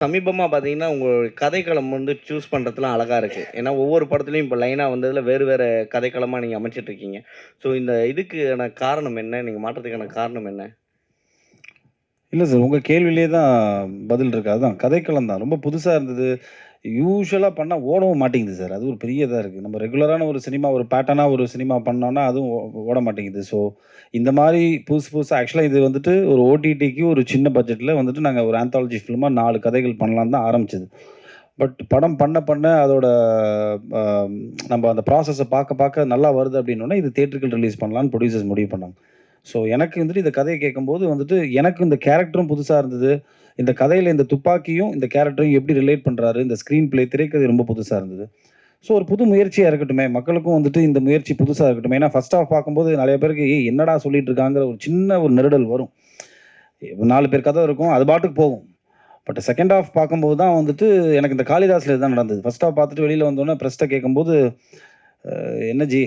சமீபமாக பார்த்தீங்கன்னா, உங்கள் கதைக்களம் வந்து சூஸ் பண்ணுறதுலாம் அழகாக இருக்குது ஏன்னா, ஒவ்வொரு படத்துலையும் இப்போ லைனாக வந்ததில் வேறு வேறு கதைக்களமாக நீங்கள் அமைச்சிட்டு இருக்கீங்க. ஸோ இந்த இதுக்கான காரணம் என்ன? நீங்கள் மாற்றத்துக்கான காரணம் என்ன? இல்லை சார். உங்கள் கேள்வியிலேயே தான் பதில் இருக்குது அதுதான் கதைக்களம் தான். ரொம்ப புதுசாக இருந்தது. யூஸ்வலாக பண்ணால் ஓடவும் மாட்டேங்குது சார். அது ஒரு பெரிய இதாக இருக்குது நம்ம ரெகுலரான ஒரு சினிமா ஒரு பேட்டர்னாக ஒரு சினிமா பண்ணோன்னா அதுவும் ஓ ஓட மாட்டேங்குது. ஸோ, இந்த மாதிரி புதுசு புதுசாக ஆக்சுவலாக இது வந்துட்டு ஒரு ஓடிடிக்கு ஒரு சின்ன பட்ஜெட்டில் வந்துட்டு நாங்கள் ஒரு ஆந்தாலஜி ஃபிலிமாக நாலு கதைகள் பண்ணலான்னு தான் ஆரம்பிச்சது. பட் படம் பண்ண பண்ண அதோட நம்ம அந்த ப்ராசஸை பார்க்க பார்க்க நல்லா வருது அப்படின்னோனே, இது தேட்டருக்கு ரிலீஸ் பண்ணலான்னு ப்ரொடியூசர்ஸ் முடிவு பண்ணாங்க. ஸோ, எனக்கு வந்துட்டு இந்த கதையை கேட்கும்போது வந்துட்டு, எனக்கு இந்த கேரக்டரும் புதுசாக இருந்தது. இந்த கதையில் இந்த துப்பாக்கியும், இந்த கேரக்டரையும் எப்படி ரிலேட் பண்ணுறாரு இந்த ஸ்க்ரீன் பிளே திரைக்கதை ரொம்ப புதுசாக இருந்தது. ஸோ, ஒரு புது முயற்சியாக இருக்கட்டுமே, மக்களுக்கும் வந்துட்டு இந்த முயற்சி புதுசாக இருக்கட்டும் ஏன்னா ஃபர்ஸ்ட் ஆஃப் பார்க்கும்போது நிறைய பேருக்கு, "ஏய் என்னடா சொல்லிட்டு இருக்காங்கிற" ஒரு சின்ன ஒரு நெருடல் வரும். நாலு பேர் கதை இருக்கும். அது பாட்டுக்கு போகும். பட் செகண்ட் ஆஃப் பார்க்கும்போது தான் வந்துட்டு எனக்கு இந்த காளிதாஸில் இதுதான் நடந்தது. ஃபர்ஸ்ட் ஆஃப் பார்த்துட்டு வெளியில் வந்தோடனே ப்ரெஸ்ட்டை கேட்கும்போது, என்ன ஜி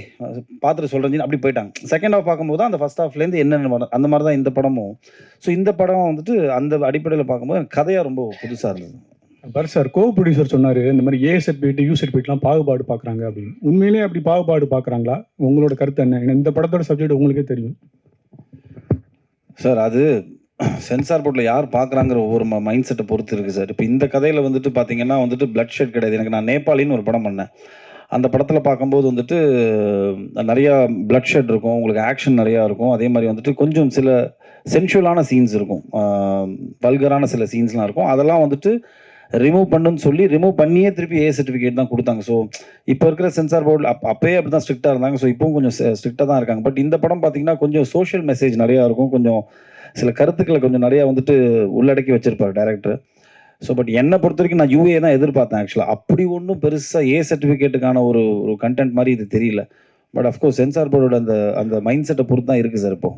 பார்த்துட்டு ஜின்னு" அப்படி போயிட்டாங்க. செகண்ட் ஹால்ஃப் பார்க்கும்போது அந்த ஃபர்ஸ்ட் ஹால்ஃப்லேருந்து என்னென்ன அந்த மாரி தான் இந்த படமும். ஸோ, இந்த படம் வந்துட்டு அந்த அடிப்படையில பார்க்கும்போது எனக்கு கதையா ரொம்ப புதுசா இருந்தது. பரத் சார், கோ ப்ரொடியூசர் சொன்னாரு, இந்த மாரி ஏ சர்டிஃபிகேட், யூ சர்டிஃபிகேட்லாம் பாகுபாடு பார்க்குறாங்க அப்படின்னு. உண்மையிலேயே அப்படி பாகுபாடு பார்க்குறாங்களா? உங்களோட கருத்து என்ன? இந்த படத்தோட சப்ஜெக்ட் உங்களுக்கே தெரியும். சார் அது சென்சார் போர்ட்ல யார் பார்க்குறாங்கிற ஒவ்வொரு மைண்ட் செட்ட பொறுத்து இருக்கு சார். இப்ப இந்த கதையில வந்துட்டு பார்த்தீங்கன்னா வந்துட்டு பிளட் ஷெட் கிடையாது. எனக்கு நான் நேபாளின்னு ஒரு படம் பண்ணேன். அந்த படத்தில் பார்க்கும்போது வந்துட்டு நிறையா பிளட் ஷெட் இருக்கும். உங்களுக்கு ஆக்ஷன் நிறையா இருக்கும். அதே மாதிரி வந்துட்டு கொஞ்சம் சில சென்சுவலான சீன்ஸ் இருக்கும். பல்கரான சில சீன்ஸ்லாம் இருக்கும். அதெல்லாம் வந்துட்டு ரிமூவ் பண்ணுன்னு சொல்லி ரிமூவ் பண்ணியே திருப்பி ஏ சர்டிஃபிகேட் தான் கொடுத்தாங்க ஸோ, இப்போ இருக்கிற சென்சார் போர்டில் அப் அப்பயே தான் ஸ்ட்ரிக்ட்டாக இருந்தாங்க. ஸோ, இப்போவும் கொஞ்சம் ஸ்ட்ரிக்டாக தான் இருக்காங்க. பட் இந்த படம் பார்த்தீங்கன்னா, கொஞ்சம் சோஷியல் மெசேஜ் நிறையா இருக்கும். கொஞ்சம் சில கருத்துக்களை கொஞ்சம் நிறையா வந்துட்டு உள்ளடக்கி வச்சிருப்பாரு டேரக்டர் ஸோ, பட் என்ன பொறுத்தவரைக்கும் நான் யுஏ தான் எதிர்பார்த்தேன் ஆக்சுவலா. அப்படி ஒண்ணும் பெருசா ஏ சர்டிஃபிகேட்டுக்கான ஒரு ஒரு கன்டென்ட் மாரி இது தெரியல. பட் ஆஃப் கோர்ஸ் சென்சார் போர்டோட அந்த அந்த மைண்ட் செட்ட பொறுத்து தான் இருக்கு சார் இப்போ.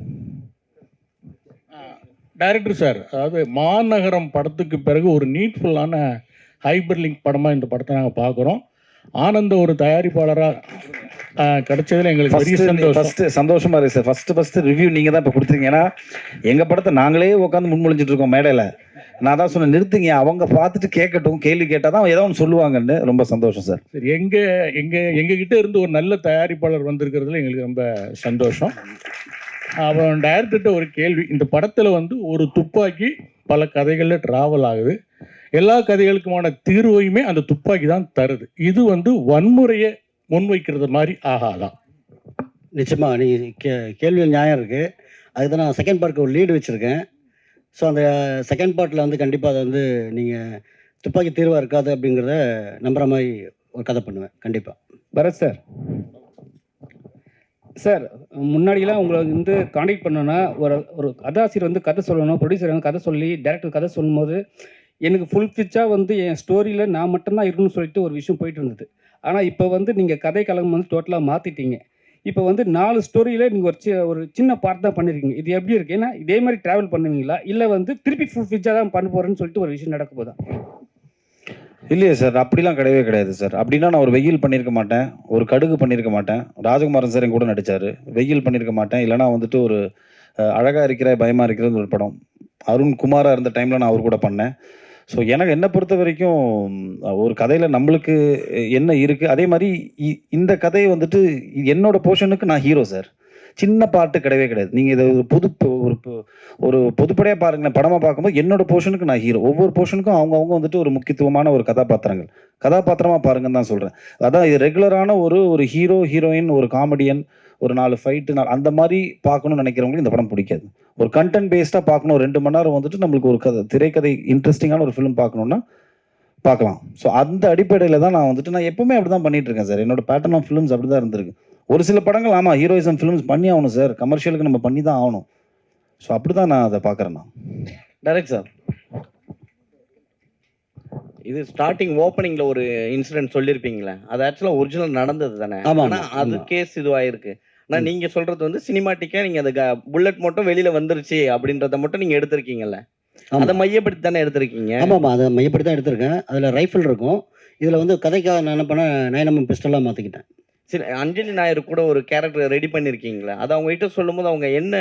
டைரக்டர் சார், அதாவது மாநகரம் படத்துக்கு பிறகு ஒரு நீட்ஃபுல்லான ஹைப்பர் லிங்க் படமா இந்த படத்த நாங்க பார்க்குறோம். ஆனந்த ஒரு தயாரிப்பாளரா அ கிடைச்சதுல எங்களுக்கு பெரிய சந்தோஷம். ஃபர்ஸ்ட் சந்தோஷமா இருக்கு சார். ஃபர்ஸ்ட் ஃபர்ஸ்ட் ரிவ்யூ நீங்க தான் இப்ப குடுத்துருக்கீங்க. ஏன்னா, எங்க படத்த நாங்களே உட்கார்ந்து முன்மொழிஞ்சுட்டு இருக்கோம் மேடையில. நான் தான் சொன்னேன், "நிறுத்துங்க. அவங்க பார்த்துட்டு கேட்கட்டும். கேள்வி கேட்டா தான் ஏதோ ஒண்ணு சொல்லுவாங்கன்னு." ரொம்ப சந்தோஷம் சார். சரி எங்க எங்க எங்க கிட்ட இருந்து ஒரு நல்ல தயாரிப்பாளர் வந்திருக்கிறதுல எங்களுக்கு ரொம்ப சந்தோஷம். அப்புறம் டைரக்டர்ட்ட ஒரு கேள்வி. இந்த படத்துல வந்து ஒரு துப்பாக்கி பல கதைகள்ல டிராவல் ஆகுது. எல்லா கதைகளுக்குமான தீர்வையுமே அந்த துப்பாக்கி தான் தருது. இது வந்து வன்முறைய முன்வைக்கிறது மாரி ஆகாதா? நிச்சயமா. நீங்க கே கேள்வியில் நியாயம் இருக்கு. அதுக்கு தான் நான் செகண்ட் பார்ட்க்கு ஒரு லீடு வச்சிருக்கேன். ஸோ, அந்த செகண்ட் பார்ட்டில் வந்து கண்டிப்பாக அதை வந்து நீங்கள் துப்பாக்கி தீர்வாக இருக்காது அப்படிங்கிறத நம்புகிற மாதிரி ஒரு கதை பண்ணுவேன். கண்டிப்பாக பரத் சார். சார், முன்னாடிலாம் உங்களை வந்து கான்டாக்ட் பண்ணோன்னா ஒரு ஒரு கதாசிரியர் வந்து கதை சொல்லணும், ப்ரொடியூசர் வந்து கதை சொல்லி, டேரக்டர் கதை சொல்லும்போது, எனக்கு ஃபுல் ஃபிச்சாக வந்து என் ஸ்டோரியில் நான் மட்டும்தான் இருக்கணும்னு சொல்லிட்டு ஒரு விஷயம் போயிட்டு இருந்தது. ஆனால் இப்போ வந்து நீங்கள் கதை கலகம் வந்து டோட்டலாக மாற்றிட்டீங்க இப்போ வந்து நாலு ஸ்டோரியில் நீங்கள் ஒரு சி ஒரு சின்ன பார்ட் தான் பண்ணியிருக்கீங்க. இது எப்படி இருக்கு? ஏன்னா, இதே மாதிரி ட்ராவல் பண்ணுவீங்களா? இல்லை வந்து திருப்பி ஃபுல் ஃபிரிட்ஜாக தான் பண்ண போகிறேன்னு சொல்லிட்டு ஒரு விஷயம் நடக்க போதா? இல்லையே சார். அப்படிலாம் கிடையவே கிடையாது சார். அப்படின்னா நான் ஒரு வெயில் பண்ணியிருக்க மாட்டேன். ஒரு கடுகு பண்ணியிருக்க மாட்டேன். ராஜகுமாரன் சார் என் கூட நடித்தார் வெயில் பண்ணியிருக்க மாட்டேன். இல்லைனா வந்துட்டு ஒரு அழகாக இருக்கிற பயமாக பயமா இருக்கிறதுன்னு ஒரு படம். அருண் குமாராக இருந்த டைமில் நான் அவர் கூட பண்ணேன். ஸோ, எனக்கு என்ன பொறுத்தவரைக்கும் ஒரு கதையில் நம்மளுக்கு என்ன இருக்குது அதே மாதிரி இ இந்த கதையை வந்துட்டு என்னோட போர்ஷனுக்கு நான் ஹீரோ சார். சின்ன பாட்டு கிடையவே கிடையாது. நீங்கள் இதை ஒரு பொது ஒரு ஒரு பொதுப்படையாக பாருங்களேன். படமாக பார்க்கும்போது என்னோட போர்ஷனுக்கு நான் ஹீரோ. ஒவ்வொரு போர்ஷனுக்கும் அவங்கவுங்க வந்துட்டு ஒரு முக்கியத்துவமான ஒரு கதாபாத்திரங்கள். கதாபாத்திரமாக பாருங்கன்னு தான் சொல்கிறேன் அதான் இது ரெகுலரான ஒரு ஒரு ஹீரோ, ஹீரோயின், ஒரு காமெடியன், ஒரு நாலு ஃபைட்டு நாலு அந்த மாதிரி பார்க்கணும்னு நினைக்கிறவங்களுக்கு இந்த படம் பிடிக்காது. ஒரு கன்டென்ட் பேஸ்டா பார்க்கணும். 2 மணி நேரம் வந்துட்டு நம்மளுக்கு ஒரு கதை திரைக்கதை இன்ட்ரஸ்டிங்கான ஒரு ஃபிலிம் பார்க்கணும்னா பார்க்கலாம். ஸோ, அந்த அடிப்படையில தான் நான் வந்துட்டு நான் எப்பவுமே அப்படிதான் பண்ணிட்டு இருக்கேன் சார். என்னோட பேட்டர்ன் ஆஃப் ஃபிலிம்ஸ் அப்படிதான் இருந்திருக்கு. ஒரு சில படங்கள் ஆமா ஹீரோயிசம் ஃபிலிம்ஸ் பண்ணி ஆகணும் சார். கமர்ஷியலுக்கு நம்ம பண்ணி தான் ஆகணும். ஸோ, அப்படிதான் நான் அத பார்க்குறேன் நான். Direct sir. இது ஸ்டார்ட்டிங் ஓப்பனிங்ல ஒரு இன்சிடென்ட் சொல்லியிருப்பீங்கல்ல. அது ஆக்சுவலா ஒரிஜினல் நடந்தது தானே? ஆமா, ஆனா, ஆமா, அது. கேஸ் இதுவாயிருக்கு. ஆனா, ம். நீங்க சொல்றது வந்து சினிமாட்டிக்கா நீங்க அந்த க புல்லட் மட்டும் வெளியில வந்துருச்சு அப்படின்றத மட்டும் நீங்க எடுத்திருக்கீங்கல்ல. ஆமா. அத மையப்படுத்தி தானே எடுத்திருக்கீங்க. ஆமாமா. அத மையப்படுத்தி தான் எடுத்திருக்கேன். அதுல ரைஃபிள் இருக்கும். இதுல வந்து கதைக்காக நான் என்ன பண்ணேன், 9mm பிஸ்டலா மாத்திக்கிட்டேன். சரி அஞ்சலி நாயர் கூட ஒரு கேரக்டர் ரெடி பண்ணியிருக்கீங்களா? அத அவங்ககிட்ட சொல்லும்போது அவங்க என்ன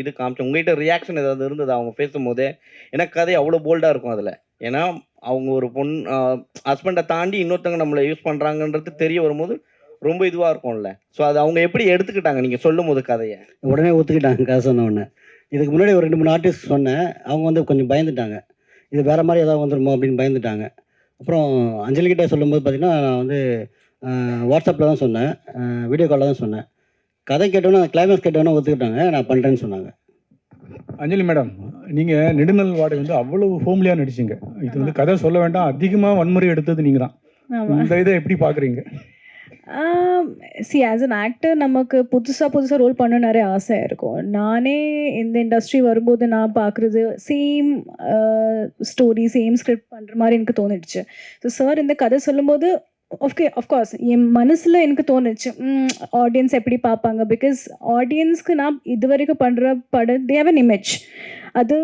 இது காமிச்சாங்க? உங்ககிட்ட ரியாக்ஷன் ஏதாவது இருந்ததா அவங்க பேசும்போதே? ஏன்னா கதை அவ்வளோ போல்டா இருக்கும் அதுல. ஏன்னா அவங்க ஒரு பொண் ஹஸ்பண்டை தாண்டி இன்னொருத்தவங்க நம்மளை யூஸ் பண்ணுறாங்கன்றது தெரிய வரும்போது ரொம்ப இதுவாக இருக்கும்ல. ஸோ அது அவங்க எப்படி எடுத்துக்கிட்டாங்க? நீங்கள் சொல்லும் போது கதையை. உடனே ஒத்துக்கிட்டாங்க கதை சொன்ன உடனே. இதுக்கு முன்னாடி ஒரு ரெண்டு மூணு ஆர்டிஸ்ட் சொன்னேன். அவங்க வந்து கொஞ்சம் பயந்துட்டாங்க. இது வேறு மாதிரி ஏதாவது வந்துருமோ அப்படின்னு பயந்துட்டாங்க. அப்புறம் அஞ்சலி கிட்ட சொல்லும்போது பார்த்தீங்கன்னா நான் வந்து வாட்ஸ்அப்பில் தான் சொன்னேன். வீடியோ காலில் தான் சொன்னேன். கதை கேட்டோன்னே கிளைமேக்ஸ் கேட்டோன்னே ஒத்துக்கிட்டாங்க. நான் பண்ணுறேன்னு சொன்னாங்க. அஞ்சலி மேடம் நீங்கள் நெடுநல் வாடகை வந்து அவ்வளவு ஹோம்லியாக நடிச்சீங்க. இது வந்து கதை சொல்ல வேண்டாம். அதிகமாக வன்முறை எடுத்தது நீங்கள் தான் இந்த இதை எப்படி பார்க்குறீங்க சி ஆஸ் அன் ஆக்டர் நமக்கு புதுசாக புதுசாக ரோல் பண்ண நிறைய ஆசை இருக்கும். நானே இந்த இண்டஸ்ட்ரி வரும்போது நான் பார்க்குறது சேம் ஸ்டோரி சேம் ஸ்கிரிப்ட் பண்ணுற மாதிரி எனக்கு தோணிடுச்சு. ஸோ சார் இந்த கதை சொல்லும்போது ஓகே அஃப்கோர்ஸ் என் மனசில் எனக்கு தோணுச்சு ஆடியன்ஸ் எப்படி பார்ப்பாங்க? பிகாஸ் ஆடியன்ஸ்க்கு நான் இது வரைக்கும் பண்ணுற படம் தேவன் இமேஜ் அது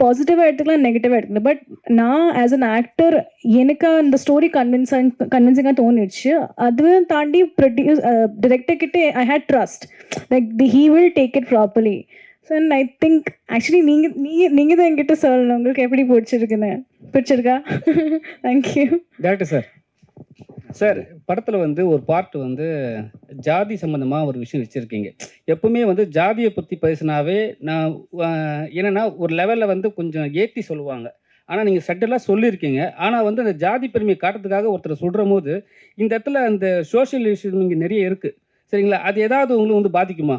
பாசிட்டிவாக எடுத்துக்கலாம் நெகட்டிவாக எடுத்துக்கலாம் பட் நான் ஆஸ் அன் ஆக்டர் எனக்கு அந்த ஸ்டோரி கன்வின்சிங் கன்வின்சிங்காக தோணிடுச்சு. அதுவும் தாண்டி ப்ரொடியூஸ் டிரெக்டர் கிட்டே I hate trust like the he will take it properly so I think actually நீங்கள் நீங்கள் நீங்கள் தான் என்கிட்ட சொல்லணும். உங்களுக்கு எப்படி பிடிச்சிருக்குன்னு. பிடிச்சிருக்கா? தேங்க்யூ டேரக்டர் சார் சார் படத்தில் வந்து ஒரு பார்ட் வந்து ஜாதி சம்மந்தமாக ஒரு விஷயம் வச்சுருக்கீங்க. எப்பவுமே வந்து ஜாதியை பற்றி பேசினாவே நான் என்னன்னா ஒரு லெவலில் வந்து கொஞ்சம் ஏற்றி சொல்லுவாங்க. ஆனால் நீங்கள் சட்டெல்லாம் சொல்லியிருக்கீங்க. ஆனால் வந்து அந்த ஜாதி பெருமையை காட்டுறதுக்காக ஒருத்தர் சொல்கிற போது இந்த இடத்துல அந்த சோஷியல் இஷ்யூ இங்கே நிறைய இருக்குது சரிங்களா? அது ஏதாவது உங்களுக்கு வந்து பாதிக்குமா?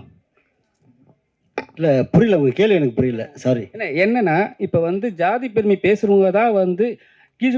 இல்லை புரியல. உங்கள் கேள்வி எனக்கு புரியல. சாரி என்ன என்னன்னா இப்போ வந்து ஜாதி பெருமை பேசுகிறவங்க தான் வந்து கீழ்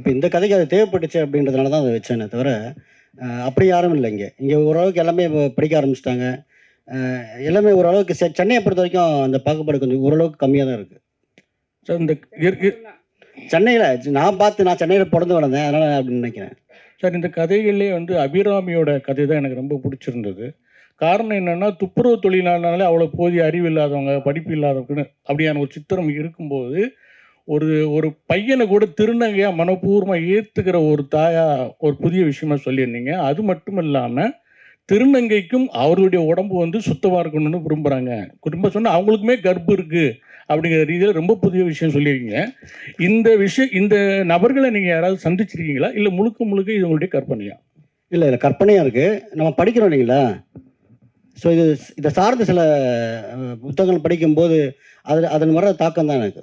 இப்போ இந்த கதைக்கு அது தேவைப்பட்டுச்சு அப்படின்றதுனால தான் அதை வச்சேனே தவிர அப்படி யாரும் இல்லை இங்கே. இங்கே ஓரளவுக்கு எல்லாமே படிக்க ஆரம்பிச்சிட்டாங்க. எல்லாமே ஓரளவுக்கு சென்னையை பொறுத்த வரைக்கும் அந்த பாகுபாடு கொஞ்சம் ஓரளவுக்கு கம்மியாக தான் இருக்குது சார் இந்த சென்னையில் நான் பார்த்து நான் சென்னையில் பிறந்து வளர்ந்தேன். அதனால் அப்படின்னு நினைக்கிறேன். சார் இந்த கதைகள்லேயே வந்து அபிராமியோட கதை தான் எனக்கு ரொம்ப பிடிச்சிருந்தது. காரணம் என்னன்னா துப்புரவு தொழிலாளனாலே அவ்வளோ போதிய அறிவு இல்லாதவங்க படிப்பு இல்லாதவங்கன்னு அப்படியான ஒரு சித்திரம் இருக்கும்போது ஒரு ஒரு பையனை கூட திருநங்கையாக மனப்பூர்வமாக ஏற்றுக்கிற ஒரு தாயா ஒரு புதிய விஷயமா சொல்லியிருந்தீங்க. அது மட்டும் இல்லாமல் திருநங்கைக்கும் அவருடைய உடம்பு வந்து சுத்தமாக இருக்கணும்னு விரும்புகிறாங்க குடும்ப சொன்னால் அவங்களுக்குமே கர்ப்பு இருக்குது அப்படிங்கிற ரீதியில் ரொம்ப புதிய விஷயம் சொல்லியிருக்கீங்க. இந்த விஷயம் இந்த நபர்களை நீங்கள் யாராவது சந்திச்சிருக்கீங்களா? இல்லை முழுக்க முழுக்க இது உங்களுடைய கற்பனையா? இல்லை இல்லை கற்பனையாக இருக்குது நம்ம படிக்கிறோம் இல்லைங்களா? ஸோ இது இதை சார்ந்த சில புத்தகங்கள் படிக்கும்போது அது அதன் வர தாக்கம் தான் எனக்கு.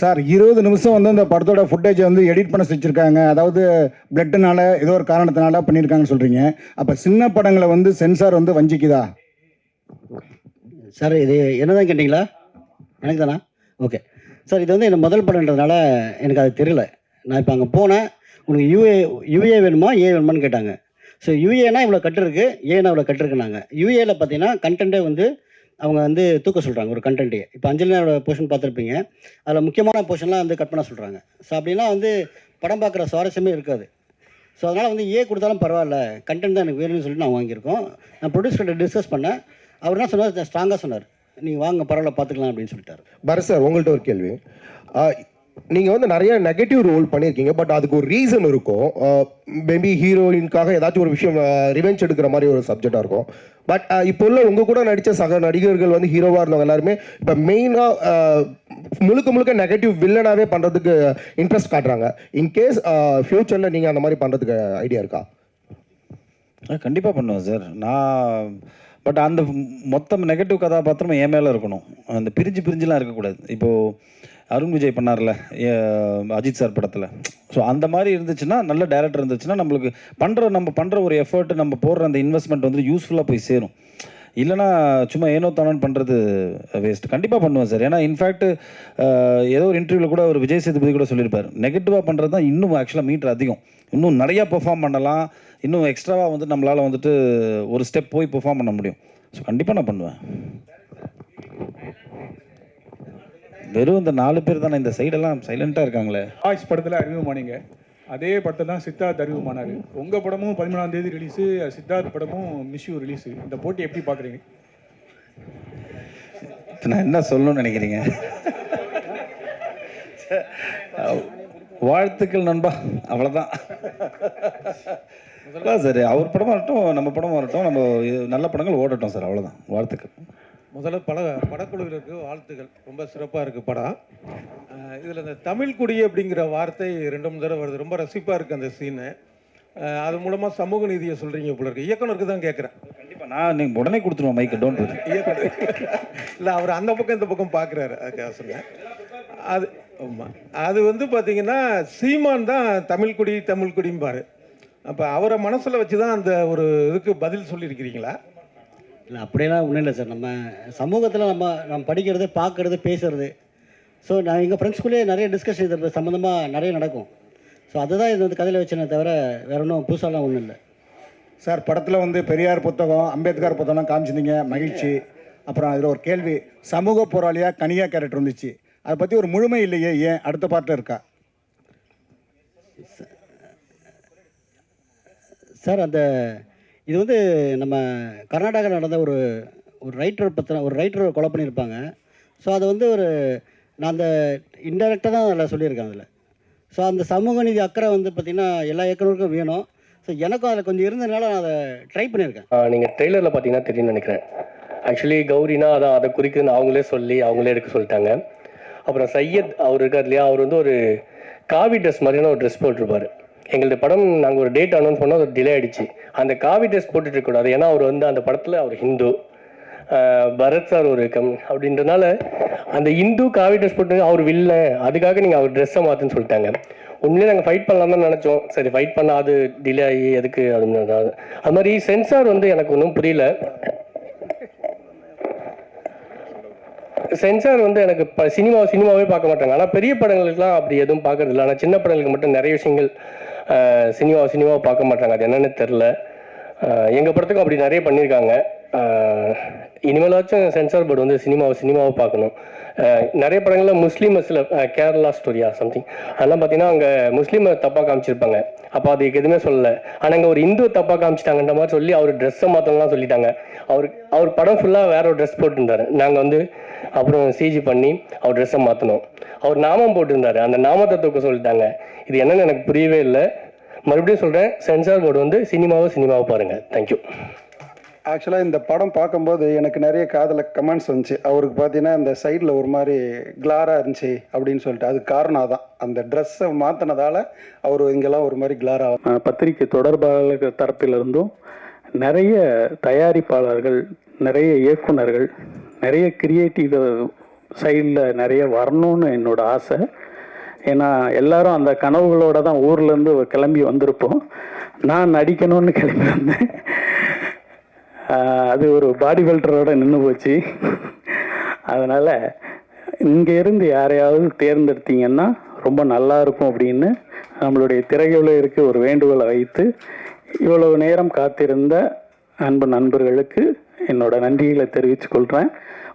சார் இருபது நிமிஷம் வந்து இந்த படத்தோட ஃபுட்டேஜை வந்து எடிட் பண்ண வச்சுருக்காங்க அதாவது பிளட்டுனால ஏதோ ஒரு காரணத்தினால பண்ணியிருக்காங்கன்னு சொல்கிறீங்க அப்போ சின்ன படங்களை வந்து சென்சார் வந்து வஞ்சிக்குதா? சார் இது என்னதான் கேட்டிங்களா? எனக்கு தானா ஓகே சார் இது வந்து எனக்கு முதல் படன்றதுனால எனக்கு அது தெரியல. நான் இப்போ அங்கே போனேன். உனக்கு யூஏ யூஏ வேணுமா? ஏ வேணுமான்னு கேட்டாங்க. ஸோ யூஏனா இவ்வளோ கட்டு இருக்கு இவ்வளோ கட்டுருக்குனாங்க யூஏல பார்த்தீங்கன்னா கண்டென்ட்டே வந்து அவங்க வந்து தூக்க சொல்கிறாங்க ஒரு கண்டென்ட்டே இப்போ அஞ்சலினோட போர்ஷன் பார்த்துருப்பீங்க. அதில் முக்கியமான போர்ஷன்லாம் வந்து கட் பண்ண சொல்கிறாங்க ஸோ அப்படின்னா வந்து படம் பார்க்குற சுவாரஸ்யமே இருக்காது. ஸோ அதனால் வந்து ஏ கொடுத்தாலும் பரவாயில்ல. கண்டென்ட் தான் எனக்கு வேணும்னு சொல்லிட்டு நான் வாங்கியிருக்கோம். நான் ப்ரொடியூசர்கிட்ட டிஸ்கஸ் பண்ணேன். அவர் என்ன சொன்னார்? ஸ்ட்ராங்காக சொன்னார். நீங்கள் வாங்க பரவாயில்ல பார்த்துக்கலாம் அப்படின்னு சொல்லிட்டார். பரத் சார் உங்கள்கிட்ட ஒரு கேள்வி. நீங்கள் வந்து நிறைய நெகட்டிவ் ரோல் பண்ணியிருக்கீங்க பட் அதுக்கு ஒரு ரீசன் இருக்கும். மேபி ஹீரோயின்காக ஏதாச்சும் ஒரு விஷயம் ரிவெஞ்ச் எடுக்கிற மாதிரி ஒரு சப்ஜெக்டாக இருக்கும். பட் இப்போ உள்ள உங்கள் கூட நடித்த சக நடிகர்கள் வந்து ஹீரோவாக இருந்தவங்க எல்லாருமே இப்போ மெயினாக முழுக்க முழுக்க நெகட்டிவ் வில்லனாகவே பண்ணுறதுக்கு இன்ட்ரெஸ்ட் காட்டுறாங்க. இன்கேஸ் ஃப்யூச்சரில் நீங்கள் அந்த மாதிரி பண்ணுறதுக்கு ஐடியா இருக்கா? கண்டிப்பாக பண்ணுவேன் சார் நான் பட் அந்த மொத்தம் நெகட்டிவ் கதாபாத்திரம் என் மேலே இருக்கணும். அந்த பிரிஞ்சு பிரிஞ்சுலாம் இருக்கக்கூடாது. இப்போது அருண் விஜய் பண்ணார்ல அஜித் சார் படத்தில். ஸோ அந்த மாதிரி இருந்துச்சுன்னா நல்ல டேரக்டர் இருந்துச்சுன்னா நம்மளுக்கு பண்ணுற நம்ம பண்ணுற ஒரு எஃபர்ட் நம்ம போடுற அந்த இன்வெஸ்ட்மெண்ட் வந்து யூஸ்ஃபுல்லாக போய் சேரும். இல்லைனா சும்மா ஏனோ தானோன்னு பண்ணுறது வேஸ்ட் கண்டிப்பாக பண்ணுவேன் சார். ஏன்னா இன்ஃபேக்ட் ஏதோ ஒரு இன்டர்வியூவில் கூட ஒரு விஜய் சேதுபதி கூட சொல்லியிருப்பார். நெகட்டிவாக பண்ணுறது தான் இன்னும் ஆக்சுவலாக மீட்டர் அதிகம். இன்னும் நிறையா பெர்ஃபார்ம் பண்ணலாம். இன்னும் எக்ஸ்ட்ராவாக வந்து நம்மளால் வந்துட்டு ஒரு ஸ்டெப் போய் பெர்ஃபார்ம் பண்ண முடியும். ஸோ கண்டிப்பாக நான் பண்ணுவேன். வெறும் இந்த நாலு பேர் தானே இந்த சைடெல்லாம் சைலண்ட்டாக இருக்காங்களே? ஆய்ஸ் படத்தில் அறிமுகமானீங்க அதே படத்தில் தான் சித்தார்த் அறிமுகமானார். உங்கள் படமும் பதிமூணாம் தேதி ரிலீஸு சித்தார்த் படமும் மிஷ்யூ ரிலீஸு இந்த போட்டி எப்படி பார்க்குறீங்க நான் என்ன சொல்லணும்னு நினைக்கிறீங்க? வாழ்த்துக்கள் நண்பா. அவ்வளோதான் சார் அவர் படம் வரட்டும் நம்ம படம் வரட்டும் நம்ம நல்ல படங்கள் ஓடட்டும் சார் அவ்வளோதான் வாழ்த்துக்கள். முதல்ல பட படக்குழுவினருக்கு வாழ்த்துக்கள் ரொம்ப சிறப்பாக இருக்குது படம். இதில் இந்த தமிழ் குடி அப்படிங்கிற வார்த்தை ரெண்டு மூணு தடவை வருது. ரொம்ப ரசிப்பாக இருக்குது அந்த சீனு அது மூலமாக சமூக நீதியை சொல்கிறீங்க போல இருக்கு. இயக்குனருக்கு தான் கேட்குறேன் கண்டிப்பாக நான் நீங்கள் உடனே கொடுத்துருவோம் மைக்கு டோன்ட் இயக்குனர். இல்லை அவர் அந்த பக்கம் இந்த பக்கம் பார்க்குறாரு அதுக்காக சொன்னேன் அது ஆமாம் அது வந்து பார்த்தீங்கன்னா சீமான் தான் தமிழ் குடி தமிழ் குடிம்பாரு. அப்போ அவரை மனசில் வச்சு தான் அந்த ஒரு இதுக்கு பதில் சொல்லியிருக்கிறீங்களா? இல்லை அப்படியெல்லாம் ஒன்றும் இல்லை சார். நம்ம சமூகத்தில் நம்ம நம்ம படிக்கிறது பார்க்கறது பேசுறது. ஸோ நான் எங்கள் ஃப்ரெண்ட்ஸ்குள்ளேயே நிறைய டிஸ்கஷன் இது சம்மந்தமாக நிறைய நடக்கும். ஸோ அதுதான் இது வந்து கதையில் வச்சனே தவிர வேற ஒன்றும் புதுசாலாம் ஒன்றும் இல்லை. சார் படத்தில் வந்து பெரியார் புத்தகம் அம்பேத்கர் புத்தகம் காமிச்சிருந்தீங்க. மகிழ்ச்சி. அப்புறம் அதில் ஒரு கேள்வி. சமூக போராளியாக கனியா கேரக்டர் இருந்துச்சு. அதை பற்றி ஒரு முழுமை இல்லையே ஏன்? அடுத்த பாட்டில் இருக்கா? சார் அந்த இது வந்து நம்ம கர்நாடகாவில் நடந்த ஒரு ஒரு ரைட்டர் பற்றின ஒரு ரைட்டர் கொலை பண்ணியிருப்பாங்க. ஸோ அது வந்து ஒரு நான் அந்த இன்டெரக்டாக தான் அதில் சொல்லியிருக்கேன் அதில். ஸோ அந்த சமூக நீதி அக்கறை வந்து பார்த்திங்கன்னா எல்லா இயக்குநருக்கும் வேணும். ஸோ எனக்கும் அதில் கொஞ்சம் இருந்ததுனால நான் அதை ட்ரை பண்ணியிருக்கேன். நீங்கள் ட்ரெய்லரில் பார்த்தீங்கன்னா தெரியும்னு நினைக்கிறேன். ஆக்சுவலி கௌரினா அதான் அதை குறிக்குதுன்னு அவங்களே சொல்லி அவங்களே எடுக்க சொல்லிட்டாங்க. அப்புறம் சையத் அவர் இருக்கார் இல்லையா அவர் வந்து ஒரு காவி ட்ரெஸ் மாதிரியான ஒரு ட்ரெஸ் போட்டிருப்பார். எங்களுடைய படம் நாங்கள் ஒரு டேட் அனௌன்ஸ் பண்ணோம் அது டிலே ஆகிடுச்சு அந்த காவி ட்ரெஸ் போட்டுட்டு இருக்கக்கூடாது ஏன்னா அவர் வந்து அந்த படத்தில் அவர் ஹிந்து. பரத் சார் ஒரு கம் அப்படின்றனால அந்த இந்து காவி ட்ரெஸ் போட்டு அவர் வில்ல. அதுக்காக நீங்கள் அவர் ட்ரெஸ்ஸை மாற்றுன்னு சொல்லிட்டாங்க. உண்மையிலே நாங்கள் ஃபைட் பண்ணலாம் தான் நினச்சோம். சரி ஃபைட் பண்ணால் அது டிலே ஆகி எதுக்கு அது அது மாதிரி சென்சார் வந்து எனக்கு ஒன்றும் புரியல. சென்சார் வந்து எனக்கு இப்போ சினிமா சினிமாவே பார்க்க மாட்டாங்க. ஆனால் பெரிய படங்களுக்குலாம் அப்படி எதுவும் பார்க்கறது இல்லை ஆனால் சின்ன படங்களுக்கு மட்டும் நிறைய விஷயங்கள் சினிமா சினிமாவை பார்க்க மாட்டாங்க. அது என்னன்னு தெரில எங்கள் படத்துக்கும் அப்படி நிறைய பண்ணியிருக்காங்க. இனிமேலாச்சும் சென்சார் போர்டு வந்து சினிமாவை சினிமாவை பார்க்கணும். நிறைய படங்களில் முஸ்லீம் சில கேரளா ஸ்டோரியா சம்திங் அதெல்லாம் பார்த்தீங்கன்னா அங்கே முஸ்லீமை தப்பாக காமிச்சிருப்பாங்க. அப்போ அதுக்கு எதுவுமே சொல்லலை. ஆனால் அங்கே ஒரு இந்து தப்பாக காமிச்சிட்டாங்கன்ற மாதிரி சொல்லி அவர் ட்ரெஸ்ஸை மாற்றலாம் சொல்லிட்டாங்க. அவர் அவர் படம் ஃபுல்லாக வேற ஒரு ட்ரெஸ் போட்டிருந்தாரு. நாங்கள் வந்து அப்புறம் சிஜி பண்ணி அவர் ட்ரெஸ்ஸை மாற்றணும் அவர் நாமம் போட்டிருந்தாரு. அந்த நாமத்தை தூக்க சொல்லிட்டாங்க. இது என்னன்னு எனக்கு புரியவே இல்லை. மறுபடியும் சொல்கிறேன் சென்சார் போர்டு வந்து சினிமாவை சினிமாவை பாருங்கள் தேங்க்யூ ஆக்சுவலாக இந்த படம் பார்க்கும்போது எனக்கு நிறைய காதில் கமெண்ட்ஸ் வந்துச்சு. அவருக்கு பார்த்தீங்கன்னா இந்த சைடில் ஒரு மாதிரி கிளாராக இருந்துச்சு அப்படின்னு சொல்லிட்டு. அதுக்கு காரணம் தான் அந்த ட்ரெஸ்ஸை மாற்றினதால அவர் இங்கெல்லாம் ஒரு மாதிரி கிளாராக அஹ் பத்திரிகை தொடர்பாளர்கள் தரப்பிலிருந்தும் நிறைய தயாரிப்பாளர்கள் நிறைய இயக்குனர்கள் நிறைய கிரியேட்டிவ் சைடில் நிறைய வரணும்னு என்னோட ஆசை. ஏன்னா எல்லாரும் அந்த கனவுகளோட தான் ஊர்லேருந்து கிளம்பி வந்திருப்போம். நான் நடிக்கணும்னு கிளம்பி வந்தேன். அது ஒரு பாடி பில்டரோட நின்று போச்சு. அதனால் இங்கேருந்து யாரையாவது தேர்ந்தெடுத்தீங்கன்னா ரொம்ப நல்லா இருக்கும் அப்படின்னு நம்மளுடைய திரையுலகிற்கு ஒரு வேண்டுகோளை வைத்து இவ்வளவு நேரம் காத்திருந்த அன்பு நண்பர்களுக்கு என்னோட நன்றிகளை தெரிவித்து கொள்கிறேன்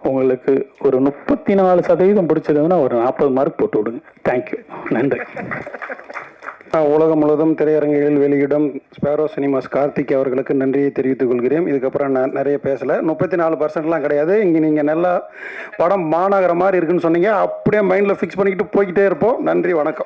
உங்களுக்கு ஒரு முப்பத்தி நாலு சதவீதம் பிடிச்சதுன்னா ஒரு நாற்பது மார்க் போட்டு விடுங்க. தேங்க்யூ நன்றி. உலகம் முழுவதும் திரையரங்குகளில் வெளியிடும் ஸ்பேரோ சினிமாஸ் கார்த்திக் அவர்களுக்கு நன்றியை தெரிவித்துக் கொள்கிறேன். இதுக்கப்புறம் நான் நிறைய பேசலை. முப்பத்தி நாலு பர்சன்ட்லாம் கிடையாது. இங்கே நீங்கள் நல்லா படம் மாநகர மாதிரி இருக்குன்னு சொன்னீங்க. அப்படியே மைண்டில் ஃபிக்ஸ் பண்ணிக்கிட்டு போய்கிட்டே இருப்போம். நன்றி வணக்கம்.